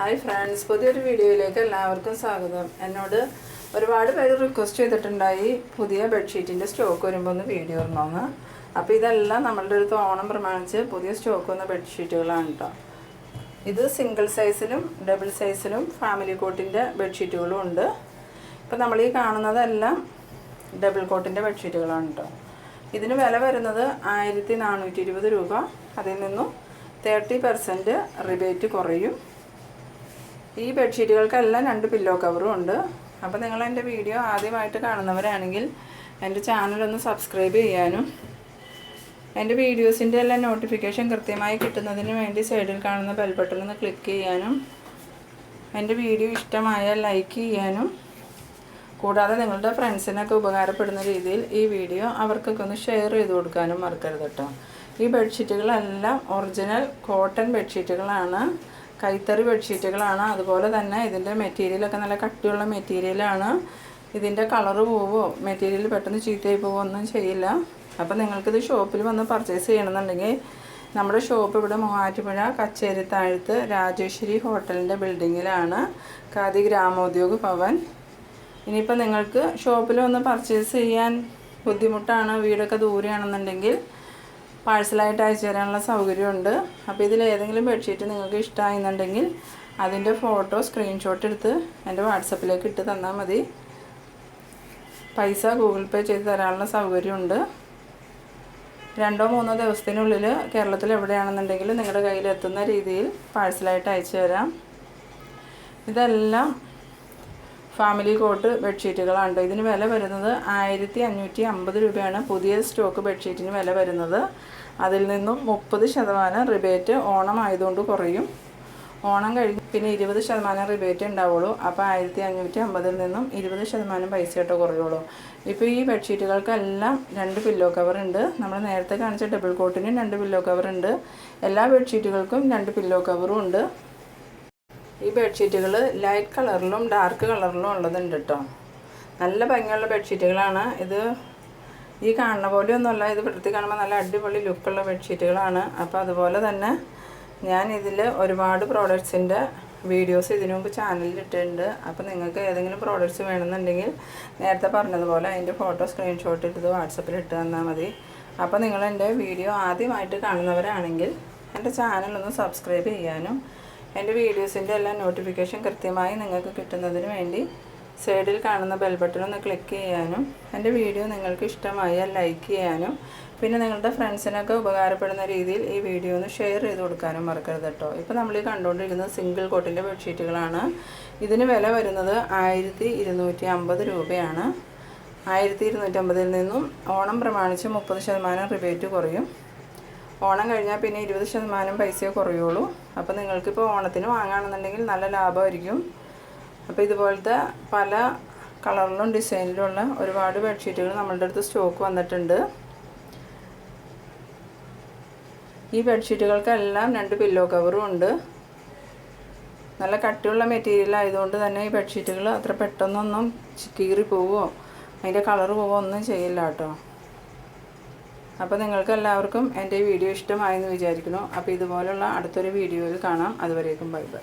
Hi friends പുതിയൊരു വീഡിയോയിലേക്ക് എല്ലാവർക്കും സ്വാഗതം. എന്നോട് ഒരുപാട് പേര് റിക്വസ്റ്റ് ചെയ്തിട്ടുണ്ടായി പുതിയ ബെഡ്ഷീറ്റിന്റെ സ്റ്റോക്ക് വരുമ്പോൾ ഒന്ന് വീഡിയോ ഇടണമെന്ന് അപ്പോൾ ഇതെല്ലാം നമ്മളുടെ അടുത്ത് ഓണം പ്രമാണിച്ച് പുതിയ സ്റ്റോക്ക് വന്ന ബെഡ്ഷീറ്റുകളാണ് കേട്ടോ ഇത് സിംഗിൾ സൈസിലും ഡബിൾ സൈസിലും ഫാമിലി കോട്ടിന്റെ ബെഡ്ഷീറ്റുകളും ഉണ്ട്. ഇപ്പം നമ്മൾ ഈ കാണുന്നതെല്ലാം ഡബിൾ കോട്ടിന്റെ ബെഡ്ഷീറ്റുകളാണ് കേട്ടോ ഇതിന് വില വരുന്നത് ആയിരത്തി നാനൂറ്റി ഇരുപത് രൂപ. അതിൽ നിന്നും തേർട്ടി പെർസെന്റ് റിബേറ്റ് കുറയും. ഈ ബെഡ്ഷീറ്റുകൾക്കെല്ലാം രണ്ട് പില്ലോ കവറും ഉണ്ട്. അപ്പോൾ നിങ്ങൾ എന്റെ വീഡിയോ ആദ്യമായിട്ട് കാണുന്നവരാണെങ്കിൽ എന്റെ ചാനലൊന്ന് സബ്സ്ക്രൈബ് ചെയ്യാനും എന്റെ വീഡിയോസിന്റെ എല്ലാം നോട്ടിഫിക്കേഷൻ കൃത്യമായി കിട്ടുന്നതിന് വേണ്ടി സൈഡിൽ കാണുന്ന ബെൽ ബട്ടൺ ഒന്ന് ക്ലിക്ക് ചെയ്യാനും എന്റെ വീഡിയോ ഇഷ്ടമായാൽ ലൈക്ക് ചെയ്യാനും കൂടാതെ നിങ്ങളുടെ ഫ്രണ്ട്സിനൊക്കെ ഉപകാരപ്പെടുന്ന രീതിയിൽ ഈ വീഡിയോ അവർക്കൊക്കെ ഒന്ന് ഷെയർ ചെയ്ത് കൊടുക്കാനും മറക്കരുത് കേട്ടോ ഈ ബെഡ്ഷീറ്റുകളെല്ലാം ഒറിജിനൽ കോട്ടൺ ബെഡ്ഷീറ്റുകളാണ് കൈത്തറി ബെഡ്ഷീറ്റുകളാണ്. അതുപോലെ തന്നെ ഇതിന്റെ മെറ്റീരിയലൊക്കെ നല്ല കട്ടിയുള്ള മെറ്റീരിയലാണ്. ഇതിന്റെ കളറ് പോവോ? മെറ്റീരിയൽ പെട്ടെന്ന് ചീത്തയായി പോവോ? ഒന്നും ചെയ്യില്ല. അപ്പോൾ നിങ്ങൾക്കിത് ഷോപ്പിൽ വന്ന് പർച്ചേസ് ചെയ്യണമെന്നുണ്ടെങ്കിൽ നമ്മുടെ ഷോപ്പ് ഇവിടെ മൂവാറ്റുപുഴ കച്ചേരി താഴത്ത് രാജേശ്വരി ഹോട്ടലിന്റെ ബിൽഡിങ്ങിലാണ് ഖാദി ഗ്രാമോദ്യോഗ ഭവൻ. ഇനിയിപ്പോൾ നിങ്ങൾക്ക് ഷോപ്പിൽ വന്ന് പർച്ചേസ് ചെയ്യാൻ ബുദ്ധിമുട്ടാണ് വീടൊക്കെ ദൂരെയാണെന്നുണ്ടെങ്കിൽ പാഴ്സലായിട്ട് അയച്ചു തരാനുള്ള സൗകര്യമുണ്ട്. അപ്പോൾ ഇതിൽ ഏതെങ്കിലും ബെഡ്ഷീറ്റ് നിങ്ങൾക്ക് ഇഷ്ടമായിരുന്നുണ്ടെങ്കിൽ അതിന്റെ ഫോട്ടോ സ്ക്രീൻഷോട്ട് എടുത്ത് എന്റെ വാട്സപ്പിലേക്ക് ഇട്ട് തന്നാൽ മതി. പൈസ ഗൂഗിൾ പേ ചെയ്ത് തരാനുള്ള സൗകര്യമുണ്ട്. രണ്ടോ മൂന്നോ ദിവസത്തിനുള്ളിൽ കേരളത്തിൽ എവിടെയാണെന്നുണ്ടെങ്കിലും നിങ്ങളുടെ കയ്യിൽ എത്തുന്ന രീതിയിൽ പാഴ്സലായിട്ട് അയച്ചു തരാം. ഇതെല്ലാം ഫാമിലി കോട്ട് ബെഡ്ഷീറ്റുകളാണ് ഇതിന് വില വരുന്നത് ആയിരത്തി അഞ്ഞൂറ്റി അമ്പത് രൂപയാണ് പുതിയ സ്റ്റോക്ക് ബെഡ്ഷീറ്റിന് വില വരുന്നത്. അതിൽ നിന്നും മുപ്പത് ശതമാനം റിബേറ്റ് ഓണം ആയതുകൊണ്ട് കുറയും. ഓണം കഴിഞ്ഞ് പിന്നെ ഇരുപത് ശതമാനം റിബേറ്റ് ഉണ്ടാവുള്ളൂ. അപ്പോൾ ആയിരത്തി അഞ്ഞൂറ്റി അമ്പതിൽ നിന്നും ഇരുപത് ശതമാനം പൈസ കേട്ടോ കുറയുള്ളൂ. ഇപ്പോൾ ഈ ബെഡ്ഷീറ്റുകൾക്കെല്ലാം രണ്ട് പില്ലോ കവർ ഉണ്ട്. നമ്മൾ നേരത്തെ കാണിച്ച ഡബിൾ കോട്ടിനും രണ്ട് പില്ലോ കവർ ഉണ്ട്. എല്ലാ ബെഡ്ഷീറ്റുകൾക്കും രണ്ട് പില്ലോ കവറും ഉണ്ട്. ഈ ബെഡ്ഷീറ്റുകൾ ലൈറ്റ് കളറിലും ഡാർക്ക് കളറിലും ഉള്ളതുണ്ട് കേട്ടോ നല്ല ഭംഗിയുള്ള ബെഡ്ഷീറ്റുകളാണ് ഇത് ഈ കാണുന്ന പോലെ ഒന്നുമല്ല ഇത് വൃത്തി കാണുമ്പോൾ നല്ല അടിപൊളി ലുക്കുള്ള ബെഡ്ഷീറ്റുകളാണ് അപ്പോൾ അതുപോലെ തന്നെ ഞാൻ ഇതിൽ ഒരുപാട് പ്രോഡക്ട്സിന്റെ വീഡിയോസ് ഇതിനു മുമ്പ് ചാനലിൽ ഇട്ടിട്ടുണ്ട്. അപ്പോൾ നിങ്ങൾക്ക് ഏതെങ്കിലും പ്രോഡക്റ്റ്സ് വേണമെന്നുണ്ടെങ്കിൽ നേരത്തെ പറഞ്ഞതുപോലെ അതിന്റെ ഫോട്ടോ സ്ക്രീൻഷോട്ട് എടുത്ത് വാട്സപ്പിൽ ഇട്ട് തന്നാൽ മതി. അപ്പോൾ നിങ്ങൾ എന്റെ വീഡിയോ ആദ്യമായിട്ട് കാണുന്നവരാണെങ്കിൽ എന്റെ ചാനലൊന്ന് സബ്സ്ക്രൈബ് ചെയ്യാനും എന്റെ വീഡിയോസിന്റെ എല്ലാ നോട്ടിഫിക്കേഷൻ കൃത്യമായി നിങ്ങൾക്ക് കിട്ടുന്നതിന് വേണ്ടി സൈഡിൽ കാണുന്ന ബെൽ ബട്ടൺ ഒന്ന് ക്ലിക്ക് ചെയ്യാനും എന്റെ വീഡിയോ നിങ്ങൾക്ക് ഇഷ്ടമായാൽ ലൈക്ക് ചെയ്യാനും പിന്നെ നിങ്ങളുടെ ഫ്രണ്ട്സിനൊക്കെ ഉപകാരപ്പെടുന്ന രീതിയിൽ ഈ വീഡിയോ ഒന്ന് ഷെയർ ചെയ്ത് കൊടുക്കാനും മറക്കരുത് കേട്ടോ. ഇപ്പോൾ നമ്മൾ ഈ കണ്ടുകൊണ്ടിരിക്കുന്നത് സിംഗിൾ കോട്ടിന്റെ ബെഡ്ഷീറ്റുകളാണ് ഇതിന് വില വരുന്നത് ആയിരത്തി ഇരുന്നൂറ്റി അമ്പത് രൂപയാണ്. ആയിരത്തി ഇരുന്നൂറ്റമ്പതിൽ നിന്നും ഓണം പ്രമാണിച്ച് മുപ്പത് ശതമാനം റിബേറ്റ് കുറയും. ഓണം കഴിഞ്ഞാൽ പിന്നെ ഇരുപത് ശതമാനം പൈസയെ കുറയുള്ളൂ. അപ്പോൾ നിങ്ങൾക്കിപ്പോൾ ഓണത്തിന് വാങ്ങുകയാണെന്നുണ്ടെങ്കിൽ നല്ല ലാഭമായിരിക്കും. അപ്പോൾ ഇതുപോലത്തെ പല കളറിലും ഡിസൈനിലുള്ള ഒരുപാട് ബെഡ്ഷീറ്റുകൾ നമ്മളുടെ അടുത്ത് സ്റ്റോക്ക് വന്നിട്ടുണ്ട്. ഈ ബെഡ്ഷീറ്റുകൾക്കെല്ലാം രണ്ട് പില്ലോ കവറും ഉണ്ട്. നല്ല കട്ടിയുള്ള മെറ്റീരിയൽ ആയതുകൊണ്ട് തന്നെ ഈ ബെഡ്ഷീറ്റുകൾ അത്ര പെട്ടെന്നൊന്നും കീറി പോവുമോ അതിന്റെ കളർ പോവുമോ ഒന്നും ചെയ്യില്ല കേട്ടോ. അപ്പോൾ നിങ്ങൾക്ക് എല്ലാവർക്കും എന്റെ വീഡിയോ ഇഷ്ടമായെന്ന് വിചാരിക്കുന്നു. അപ്പോൾ ഇതുപോലുള്ള അടുത്തൊരു വീഡിയോയിൽ കാണാം. അതുവരേക്കും ബൈ ബൈ.